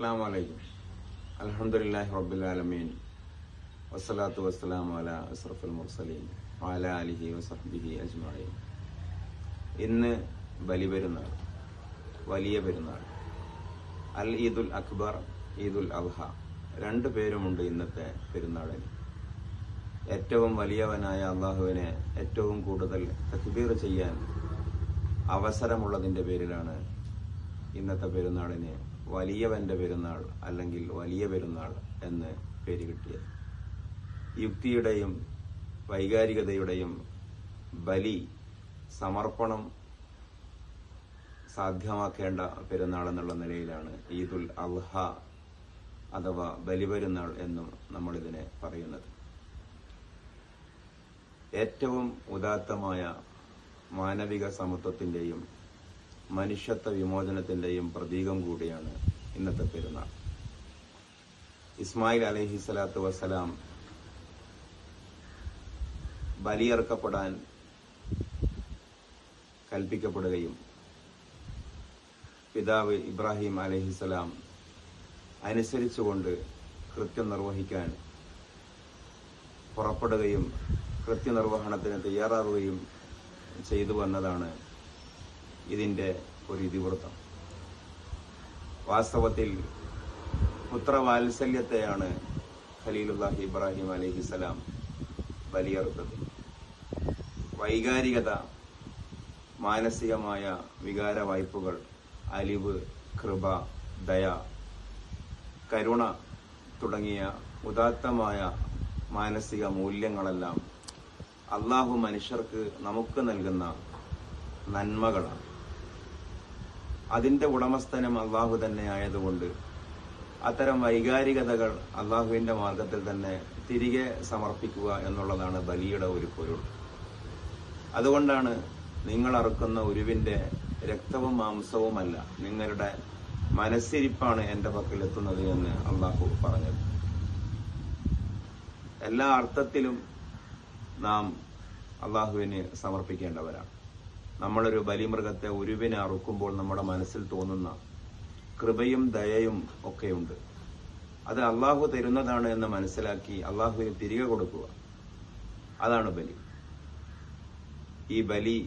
അസ്സാം വലൈക്കും അലഹമുല്ലാഹി റബ്ബുലാലമീൻ വസ്സലാത്തു വസ്സലാം അല അസ്രഫുൽ മുർസലീൻ. അല അലിഹി വസഹബിഹി അജ്മഈൻ. ഇന്ന് ബലി പെരുന്നാൾ. വലിയ പെരുന്നാൾ. അൽ ഈദുൽ അക്ബർ ഈദുൽ അബ്ഹ. രണ്ട് പേരുമുണ്ട് ഇന്നത്തെ പെരുന്നാളിന്. ഏറ്റവും വലിയവനായ അള്ളാഹുവിനെ ഏറ്റവും കൂടുതൽ തക്ബീർ ചെയ്യാൻ അവസരമുള്ളതിന്റെ പേരിലാണ് ഇന്നത്തെ പെരുന്നാളിന് വലിയവന്റെ പെരുന്നാൾ അല്ലെങ്കിൽ വലിയ പെരുന്നാൾ എന്ന് പേര് കിട്ടിയത്. യുക്തിയുടെയും വൈകാരികതയുടെയും ബലി സമർപ്പണം സാധ്യമാക്കേണ്ട പെരുന്നാൾ എന്നുള്ള നിലയിലാണ് ഈദുൽ അൽഹ അഥവാ ബലിപെരുന്നാൾ എന്നും നമ്മൾ ഇതിനെ പറയുന്നത്. ഏറ്റവും ഉദാത്തമായ മാനവിക സമത്വത്തിന്റെയും മനുഷ്യത്വ വിമോചനത്തിന്റെയും പ്രതീകം കൂടിയാണ് ഇന്നത്തെ പെരുന്നാൾ. ഇസ്മായിൽ അലഹി സ്വലാത്തു വസ്സലാം ബലിയർക്കപ്പെടാൻ കൽപ്പിക്കപ്പെടുകയും പിതാവ് ഇബ്രാഹിം അലഹിസലാം അനുസരിച്ചുകൊണ്ട് കൃത്യം നിർവഹിക്കാൻ പുറപ്പെടുകയും കൃത്യനിർവഹണത്തിന് തയ്യാറാവുകയും ചെയ്തു വന്നതാണ് ഇതിന്റെ ഒരു ഇതിവൃത്തം വാസ്തവത്തിൽ പുത്രവാത്സല്യത്തെയാണ് ഖലീലുല്ലാഹി ഇബ്രാഹിം അലഹിസലാം ബലിയറുത്തത്. വൈകാരികത മാനസികമായ വികാര വായ്പകൾ അലിവ് കൃപ ദയ കരുണ തുടങ്ങിയ ഉദാത്തമായ മാനസിക മൂല്യങ്ങളെല്ലാം അള്ളാഹു മനുഷ്യർക്ക് നമുക്ക് നൽകുന്ന നന്മകളാണ്. അതിന്റെ ഉടമസ്ഥനം അള്ളാഹു തന്നെ ആയതുകൊണ്ട് അത്തരം വൈകാരികതകൾ അള്ളാഹുവിന്റെ മാർഗത്തിൽ തന്നെ തിരികെ സമർപ്പിക്കുക എന്നുള്ളതാണ് ബലിയുടെ ഒരു പൊരുൾ. അതുകൊണ്ടാണ് നിങ്ങൾ അറുക്കുന്ന ഉരുവിന്റെ രക്തവും മാംസവുമല്ല നിങ്ങളുടെ മനസ്സിരിപ്പാണ് എന്റെ പക്കൽ എത്തുന്നത് എന്ന് അള്ളാഹു പറഞ്ഞത്. എല്ലാ അർത്ഥത്തിലും നാം അള്ളാഹുവിന് സമർപ്പിക്കേണ്ടവരാണ്. നമ്മളൊരു ബലിമൃഗത്തെ ഉരുവിനെ അറുക്കുമ്പോൾ നമ്മുടെ മനസ്സിൽ തോന്നുന്ന കൃപയും ദയയും ഒക്കെയുണ്ട്. അത് അള്ളാഹു തരുന്നതാണ് എന്ന് മനസ്സിലാക്കി അള്ളാഹുവിന് തിരികെ കൊടുക്കുക. അതാണ് ബലി. ഈ ബലി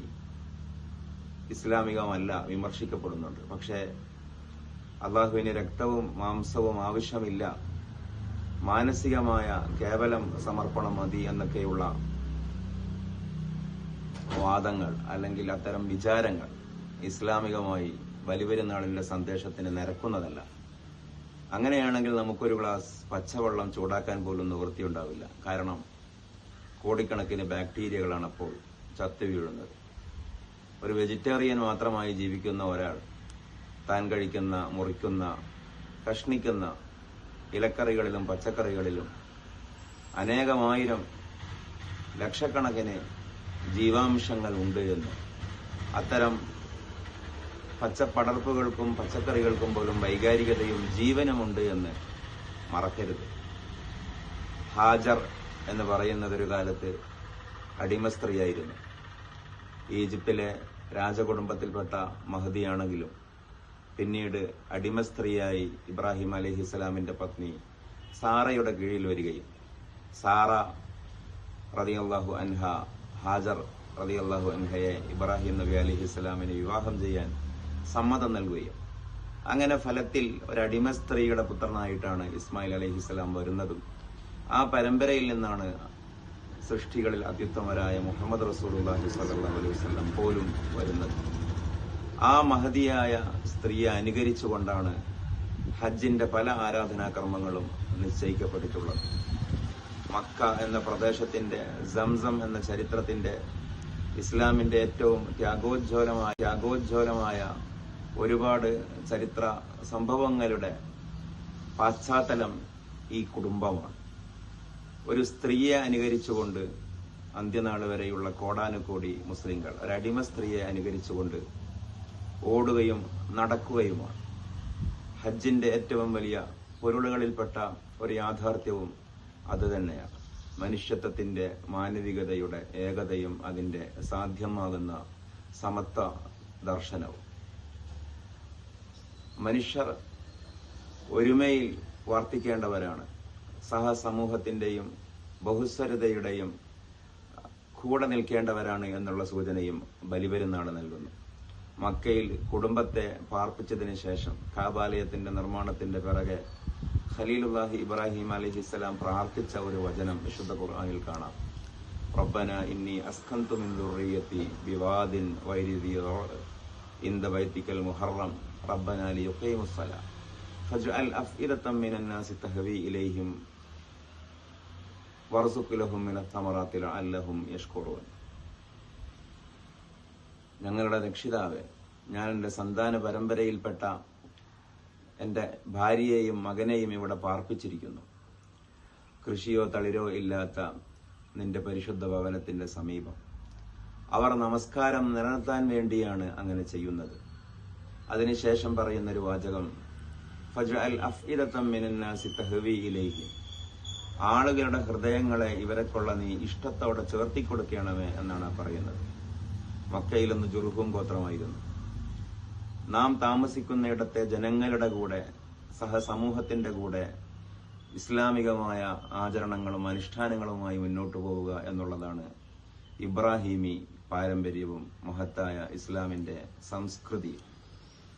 ഇസ്ലാമികമല്ല വിമർശിക്കപ്പെടുന്നുണ്ട്. പക്ഷേ അള്ളാഹുവിന് രക്തവും മാംസവും ആവശ്യമില്ല. മാനസികമായ കേവലം സമർപ്പണം മതി എന്നൊക്കെയുള്ള വാദങ്ങൾ അല്ലെങ്കിൽ അത്തരം വിചാരങ്ങൾ ഇസ്ലാമികമായി ബലിപെരുന്നാളിന്റെ സന്ദേശത്തിന് നിരക്കുന്നതല്ല. അങ്ങനെയാണെങ്കിൽ നമുക്കൊരു ഗ്ലാസ് പച്ചവെള്ളം ചൂടാക്കാൻ പോലും നിവൃത്തിയുണ്ടാവില്ല. കാരണം കോടിക്കണക്കിന് ബാക്ടീരിയകളാണ് അപ്പോൾ ചത്തു വീഴുന്നത്. ഒരു വെജിറ്റേറിയൻ മാത്രമായി ജീവിക്കുന്ന ഒരാൾ താൻ കഴിക്കുന്ന മുറിക്കുന്ന കഷ്ണിക്കുന്ന ഇലക്കറികളിലും പച്ചക്കറികളിലും അനേകമായിരം ലക്ഷക്കണക്കിന് ജീവാംശങ്ങൾ ഉണ്ട് എന്ന്. അത്തരം പച്ചപ്പടർപ്പുകൾക്കും പച്ചക്കറികൾക്കും പോലും വൈകാരികതയും ജീവനുമുണ്ട് എന്ന് മറക്കരുത്. ഹാജർ എന്ന് പറയുന്നതൊരു കാലത്ത് അടിമ സ്ത്രീയായിരുന്നു. ഈജിപ്തിലെ രാജകുടുംബത്തിൽപ്പെട്ട മഹതിയാണെങ്കിലും പിന്നീട് അടിമ സ്ത്രീയായി ഇബ്രാഹിം അലഹിസ്സലാമിന്റെ പത്നി സാറയുടെ കീഴിൽ വരികയും സാറ റതിയല്ലാഹു അൻഹ ഹാജർ റതിയല്ലാഹു അൻഹയെ ഇബ്രാഹിം നബി അലഹിസ്സലാമിന് വിവാഹം ചെയ്യാൻ സമ്മതം നൽകുകയും അങ്ങനെ ഫലത്തിൽ ഒരു അടിമ സ്ത്രീയുടെ പുത്രനായിട്ടാണ് ഇസ്മായിൽ അലഹിസ്സലാം വരുന്നതും ആ പരമ്പരയിൽ നിന്നാണ് സൃഷ്ടികളിൽ അത്യുത്തമരായ മുഹമ്മദ് റസൂലുള്ളാഹി സലഹ് അലൈഹി വസല്ലം പോലും വരുന്നത്. ആ മഹതിയായ സ്ത്രീയെ അനുകരിച്ചുകൊണ്ടാണ് ഹജ്ജിന്റെ പല ആരാധനാകർമ്മങ്ങളും നിശ്ചയിക്കപ്പെട്ടിട്ടുള്ളത്. മക്ക എന്ന പ്രദേശത്തിന്റെ സംസം എന്ന ചരിത്രത്തിന്റെ ഇസ്ലാമിന്റെ ഏറ്റവും ത്യാഗോജ്വലമായ ത്യാഗോജ്വലമായ ഒരുപാട് ചരിത്ര സംഭവങ്ങളുടെ പാശ്ചാത്തലം ഈ കുടുംബമാണ്. ഒരു സ്ത്രീയെ അനുകരിച്ചുകൊണ്ട് അന്ത്യനാൾ വരെയുള്ള കോടാനുകോടി മുസ്ലിങ്ങൾ ഒരടിമ സ്ത്രീയെ അനുകരിച്ചുകൊണ്ട് ഓടുകയും നടക്കുകയുമാണ്. ഹജ്ജിന്റെ ഏറ്റവും വലിയ പൊരുളുകളിൽപ്പെട്ട ഒരു യാഥാർത്ഥ്യവും അതുതന്നെയാണ് മനുഷ്യത്വത്തിന്റെ മാനവികതയുടെ ഏകതയും അതിന്റെ സാധ്യമാകുന്ന സമത്വ ദർശനവും. മനുഷ്യർ ഒരുമയിൽ വർത്തിക്കേണ്ടവരാണ്. സഹസമൂഹത്തിന്റെയും ബഹുസ്വരതയുടെയും കൂടെ നിൽക്കേണ്ടവരാണ് എന്നുള്ള സൂചനയും ബലിപെരുന്നാൾ നൽകുന്നു. മക്കയിൽ കുടുംബത്തെ പാർപ്പിച്ചതിന് ശേഷം കാബാലയത്തിന്റെ നിർമ്മാണത്തിന്റെ പിറകെ ഖലീലുല്ലാഹി ഇബ്രാഹിം അലഹിസ്സലാം പ്രാർത്ഥിച്ച ഒരു വചനം വിശുദ്ധ ഖുർആാനിൽ കാണാം. റബ്ബന ഇന്നി അസ്കന്തു മിൻ ദുർറിയത്തി ബിവാദിൻ വൈരിദി ഇന്ദ ബൈത്തിക്കൽ മുഹറം റബ്ബന ലിയുഖീമുസ്സലാ ഫജ്അൽ അഫ്ഇദത്തം മിനൻ നാസി തഹവി ഇലൈഹിം വർസുഖ് ലഹും മിന തമറാത്തിൽ അല്ലഹും യഷ്കുറൂൻ. ഞങ്ങളുടെ രക്ഷിതാവെ ഞാൻ എന്റെ സന്താന പരമ്പരയിൽപ്പെട്ട എന്റെ ഭാര്യയെയും മകനെയും ഇവിടെ പാർപ്പിച്ചിരിക്കുന്നു. കൃഷിയോ തളിരോ ഇല്ലാത്ത നിന്റെ പരിശുദ്ധ ഭവനത്തിന്റെ സമീപം. അവർ നമസ്കാരം നിലനിർത്താൻ വേണ്ടിയാണ് അങ്ങനെ ചെയ്യുന്നത്. അതിനുശേഷം പറയുന്നൊരു വാചകം ഫജ അഫ്ഇദത്തം മിനന്നാസി തഹവി ആളുകളുടെ ഹൃദയങ്ങളെ ഇവരെ കൊള്ള നീ ഇഷ്ടത്തോടെ ചേർത്തിക്കൊടുക്കണമേ എന്നാണ് പറയുന്നത്. മക്കയിലൊന്ന് ജുർഹും ഗോത്രമായിരുന്നു. നാം താമസിക്കുന്നയിടത്തെ ജനങ്ങളുടെ കൂടെ സഹസമൂഹത്തിന്റെ കൂടെ ഇസ്ലാമികമായ ആചരണങ്ങളും അനുഷ്ഠാനങ്ങളുമായി മുന്നോട്ട് പോവുക എന്നുള്ളതാണ് ഇബ്രാഹിമി പാരമ്പര്യവും മഹത്തായ ഇസ്ലാമിന്റെ സംസ്കൃതി.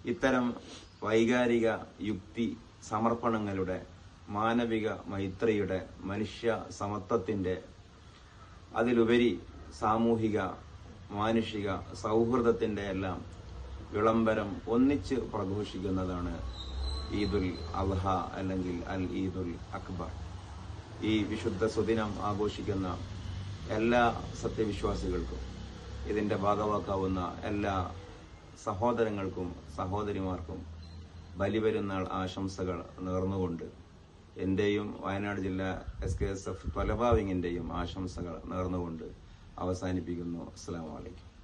ഇത്തരം വൈകാരിക യുക്തി സമർപ്പണങ്ങളുടെ മാനവിക മൈത്രിയുടെ മനുഷ്യ സമത്വത്തിന്റെ അതിലുപരി സാമൂഹിക മാനുഷിക സൗഹൃദത്തിന്റെ എല്ലാം വിളംബരം ഒന്നിച്ച് പ്രഘോഷിക്കുന്നതാണ് ഈദുൽ അൽഹ അല്ലെങ്കിൽ അൽ ഈദുൽ അക്ബർ. ഈ വിശുദ്ധ സുദിനം ആഘോഷിക്കുന്ന എല്ലാ സത്യവിശ്വാസികൾക്കും ഇതിന്റെ ഭാഗമാക്കാവുന്ന എല്ലാ സഹോദരങ്ങൾക്കും സഹോദരിമാർക്കും ബലിപെരുന്നാൾ ആശംസകൾ നേർന്നുകൊണ്ട് എന്റെയും വയനാട് ജില്ലാ എസ് കെ എസ് എഫ് തൊലഭാവിങ്ങിന്റെയും ആശംസകൾ നേർന്നുകൊണ്ട് അവസാനിപ്പിക്കുന്നു. അസ്സാം വലൈക്കും